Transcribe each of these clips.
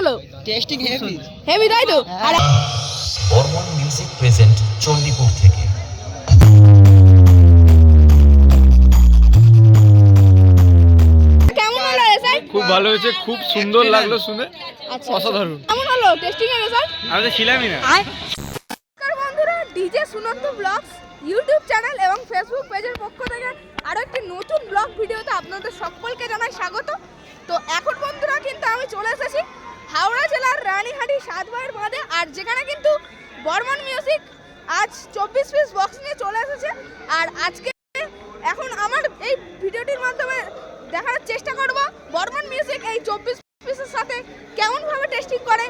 হলো testing heavy heavy তাই তো? আর বর্মন মিউজিক প্রেজেন্ট চণ্ডীপুর থেকে। হলো খুব ভালো হয়েছে খুব সুন্দর লাগল শুনে। আচ্ছা। অসাধারণ। কেমন হলো? টেস্টিং এর রেজাল্ট আমি তো ছিলামই না। নমস্কার বন্ধুরা DJ Sunanda vlogs YouTube channel এবং ফেসবুক পেজের পক্ষ থেকে আরও একটি নতুন ব্লগ ভিডিওতে আপনাদের সকলকে জানাই স্বাগত। তো এখন বন্ধুরা কিন্তু আমি চলে এসেছি হাওড়া জেলার রানীহাটি সাতবাইয়ের বাঁধে আর যেখানে কিন্তু বর্মন মিউজিক আজ চব্বিশ পিস বক্স নিয়ে চলে এসেছে। আর আজকে এখন আমার এই ভিডিওটির মাধ্যমে দেখার চেষ্টা করব বর্মন মিউজিক এই চব্বিশ পিসের সাথে কেমনভাবে টেস্টিং করে।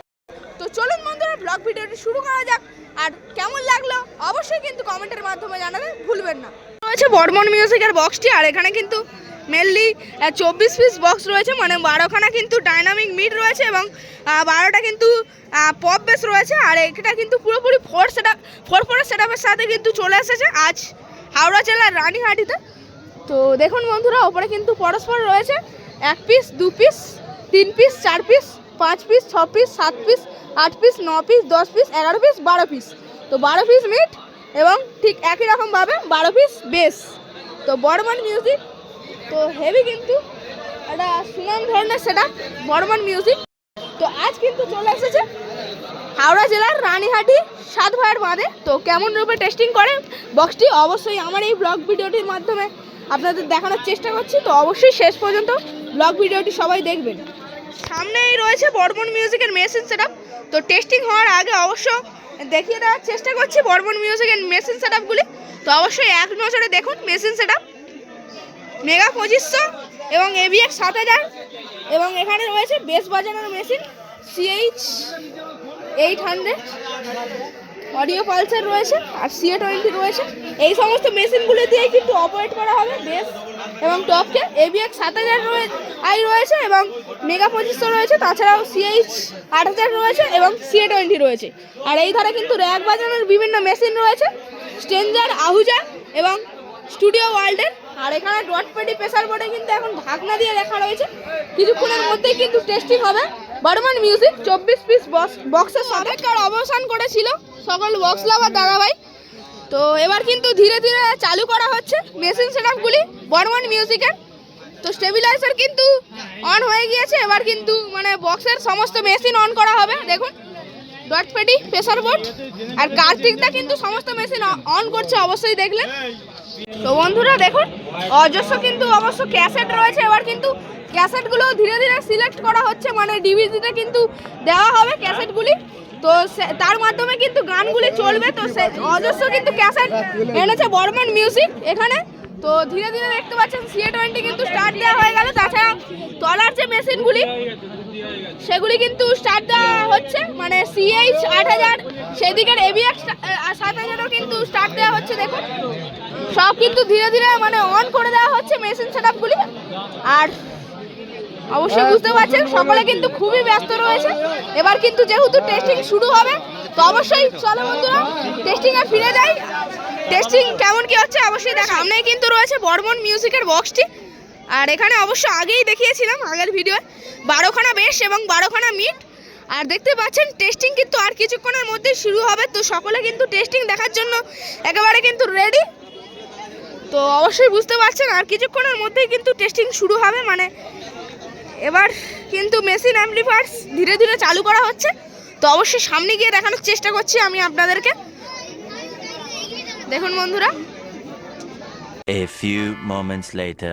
তো চলুন বন্ধুরা ব্লগ ভিডিওটি শুরু করা যাক। আর কেমন লাগল অবশ্যই কিন্তু কমেন্টের মাধ্যমে জানাতে ভুলবেন না। রয়েছে বর্মন মিউজিকের বক্সটি আর এখানে কিন্তু মেনলি চব্বিশ পিস বক্স রয়েছে মানে বারোখানা কিন্তু ডাইনামিক মিড রয়েছে এবং বারোটা কিন্তু পপ বেস রয়েছে, আর এটা কিন্তু পুরোপুরি ফোর সেটা ফোর ফোরের সেট আপের সাথে কিন্তু চলে এসেছে আজ হাওড়া জেলার রানীহাটিতে। তো দেখুন বন্ধুরা, ওপরে কিন্তু পরস্পর রয়েছে, এক পিস দু পিস তিন পিস চার পিস পাঁচ পিস ছ পিস সাত পিস আট পিস ন পিস দশ পিস এগারো পিস বারো পিস তো বারো পিস মিট এবং ঠিক একই রকমভাবে বারো পিস বেস তো বর্মান মিউজিক তো হেভি কিন্তু একটা সুনাম ধরনের সেটা বর্মন মিউজিক। তো আজ কিন্তু চলে এসেছে হাওড়া জেলার রানীহাটি সাত ভাইয়ের বাঁধে। তো কেমন রূপে টেস্টিং করে? বক্সটি অবশ্যই আমার এই ব্লগ ভিডিওটির মাধ্যমে আপনাদের দেখানোর চেষ্টা করছি। তো অবশ্যই শেষ পর্যন্ত ব্লগ ভিডিওটি সবাই দেখবেন। সামনেই রয়েছে বর্মন মিউজিকের মেশিন সেট তো টেস্টিং হওয়ার আগে অবশ্য দেখিয়ে দেওয়ার চেষ্টা করছি বর্মন মিউজিকের মেশিন সেট তো অবশ্যই এক নজরে দেখুন মেশিন সেট মেগা পঁচিশশো এবং এবিএক্স সাত হাজার এবং এখানে রয়েছে বেস বাজানোর machine CH eight hundred audio pulsar রয়েছে আর সিএ টোয়েন্টি রয়েছে। এই সমস্ত মেশিনগুলো দিয়েই কিন্তু অপারেট করা হবে বেস এবং টপকে এবিএক্স সাত হাজার আই রয়েছে এবং মেগা পঁচিশশো রয়েছে, তাছাড়াও সিএইচ আট হাজার রয়েছে এবং সিএ টোয়েন্টি রয়েছে। আর এই ধারে কিন্তু র্যাক বাজানোর বিভিন্ন মেশিন রয়েছে। স্টেঞ্জার আহুজা এবং স্টুডিও ওয়ার্ল্ডের আর এখানে ডট পেডি প্রেসার বোর্ডে কিন্তু এখন ঢাকনা দিয়ে লেখা রয়েছে। কিছুক্ষণের মধ্যেই কিন্তু টেস্টিং হবে। বর্মান মিউজিক, চব্বিশ পিস বক্স বক্সের সাবেকার অবসান করেছিল সকল বক্স লাভার দাদাভাই। তো এবার কিন্তু ধীরে ধীরে চালু করা হচ্ছে মেশিন সেট আপগুলি বর্মান মিউজিকের। তো স্টেবিলাইজার কিন্তু অন হয়ে গিয়েছে। এবার কিন্তু মানে বক্সের সমস্ত মেশিন অন করা হবে। দেখুন। ডট পেডি প্রেসার বোর্ড আর কার্তিকদা কিন্তু সমস্ত মেশিন অন করছে, অবশ্যই দেখলেন। তো বন্ধুরা দেখুন, অজস্র কিন্তু অবশ্য ক্যাসেট রয়েছে। এবার কিন্তু ক্যাসেটগুলো ধীরে ধীরে সিলেক্ট করা হচ্ছে মানে ডিভিডিতে কিন্তু দেওয়া হবে ক্যাসেটগুলি তো তার মাধ্যমে কিন্তু গানগুলি চলবে। তো সে, অজস্র কিন্তু ক্যাসেট এনেছে বর্মন মিউজিক এখানে। তো ধীরে ধীরে দেখতে পাচ্ছেন সিএ টোয়েন্টি কিন্তু স্টার্ট দেওয়া হয়ে গেল। তাছাড়া তলার যে মেশিনগুলি সেগুলি কিন্তু স্টার্ট দেওয়া হচ্ছে মানে সিএইচ আট হাজার, সেদিকের এবিএক্স সাত হাজারও কিন্তু স্টার্ট দেওয়া হচ্ছে, দেখুন। সব কিন্তু ধীরে ধীরে মানে অন করে দেওয়া হচ্ছে মেশিন সেটআপগুলি আর অবশ্যই বুঝতে পারছেন, সকলে কিন্তু খুবই ব্যস্ত রয়েছে। এবার কিন্তু যেহেতু টেস্টিং শুরু হবে, তো অবশ্যই চলো বন্ধুরা টেস্টিং এ ফিরে যাই। টেস্টিং কেমন কি হচ্ছে, অবশ্যই দেখা। সামনেই কিন্তু রয়েছে বর্মন মিউজিকের বক্সটি আর এখানে অবশ্য আগেই দেখিয়েছিলাম, আগের ভিডিওয়ে বারোখানা বেশ এবং বারোখানা মিট আর দেখতে পাচ্ছেন টেস্টিং কিন্তু আর কিছুক্ষণের মধ্যেই শুরু হবে। তো সকলে কিন্তু টেস্টিং দেখার জন্য একেবারে কিন্তু রেডি তো অবশ্যই বুঝতে পারছেন, আর কিছুক্ষণের মধ্যেই কিন্তু টেস্টিং শুরু হবে। মানে এবার কিন্তু মেশিন অ্যাম্পলিফায়ার্স ধীরে ধীরে চালু করা হচ্ছে। তো অবশ্যই সামনে গিয়ে দেখানোর চেষ্টা করছি আমি আপনাদেরকে। দেখুন বন্ধুরা। A few moments later.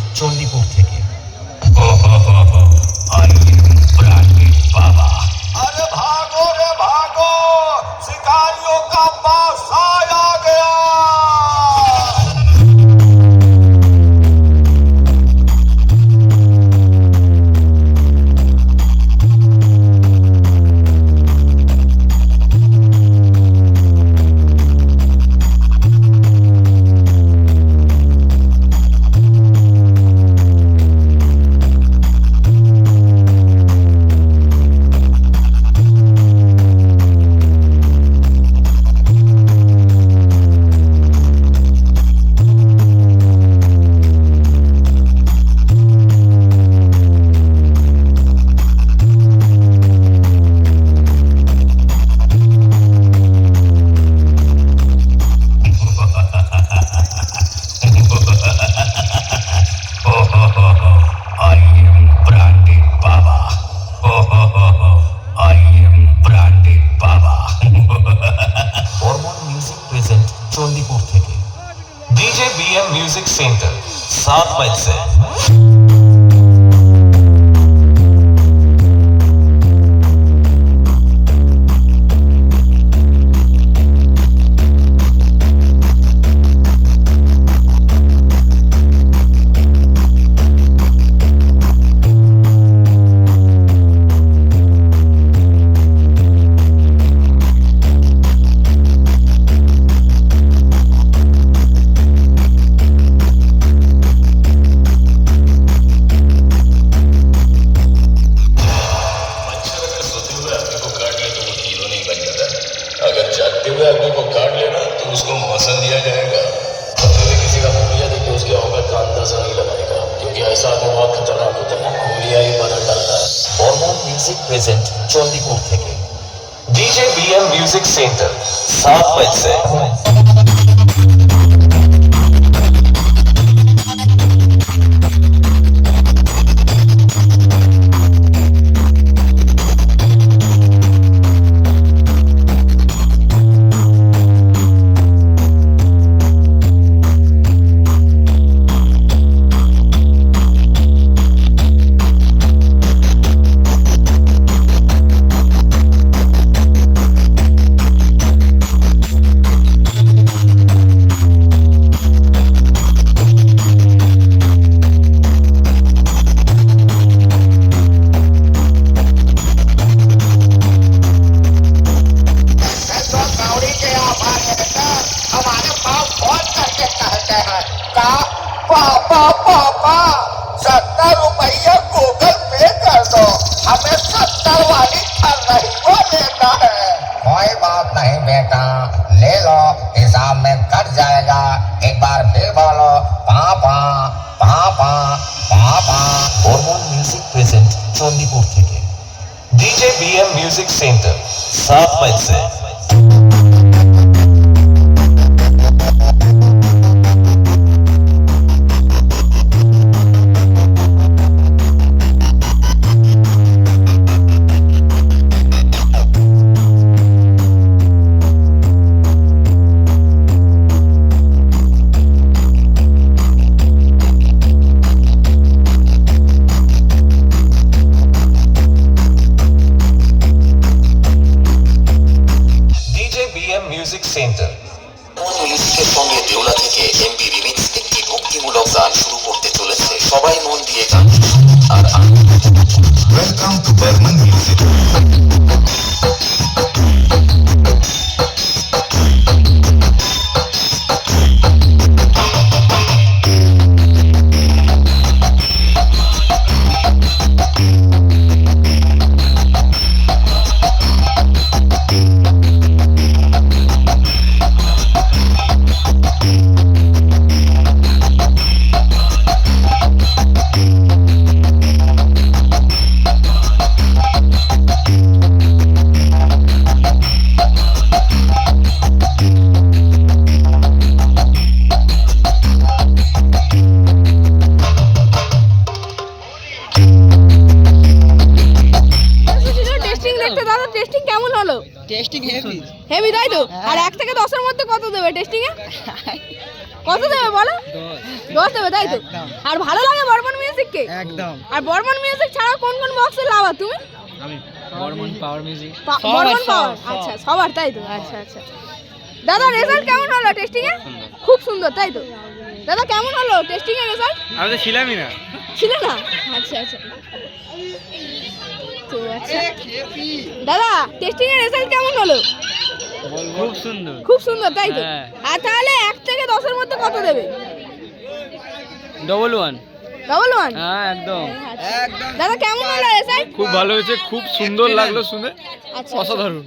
Centre सात माइल से के उसके औकत का अंदाजा नहीं लगाएगा क्योंकि ऐसा आदमी बहुत खतरनाक होता है मूलिया ही बदल डालता है বর্মন মিউজিক প্রেজেন্ট চণ্ডীপুর থেকে ডিজে বিএম মিউজিক সেন্টার সাত মাইল नहीं बेटा ले लो हिसाब में कट जाएगा एक बार फिर बोलो पापा पापा पापा বর্মন মিউজিক প্রেজেন্ট চণ্ডীপুর থেকে ডিজে বিএম মিউজিক সেন্টার সাত মাইল হেভি হেভি তাই তো। আর এক থেকে দশের মধ্যে কত দেবে টেস্টিং এ কত দেবে বলো? দশ। দেবে তাই তো? আর ভালো লাগে বর্মন মিউজিককে একদম। আর বর্মন মিউজিক ছাড়া কোন কোন বক্সে লাভা তুমি? আমি Barman power music Barman power আচ্ছা সবার তাই তো? আচ্ছা আচ্ছা। দাদা রেজাল্ট কেমন হলো টেস্টিং এ খুব সুন্দর তাই তো? দাদা কেমন হলো টেস্টিং এর রেজাল্ট আমি তো ছিলামই না। ছিল না? আচ্ছা আচ্ছা। তো আচ্ছা দাদা টেস্টিং এর রেজাল্ট কেমন হলো? খুব সুন্দর। খুব সুন্দর তাই তো? হ্যাঁ। আর তাহলে এক থেকে দশের মধ্যে কত দেবে? ডবল ওয়ান ডবল ওয়ান হ্যাঁ একদম। দাদা কেমন হলো রেজাল্ট খুব ভালো হয়েছে খুব সুন্দর লাগল শুনে। আচ্ছা। অসাধারণ।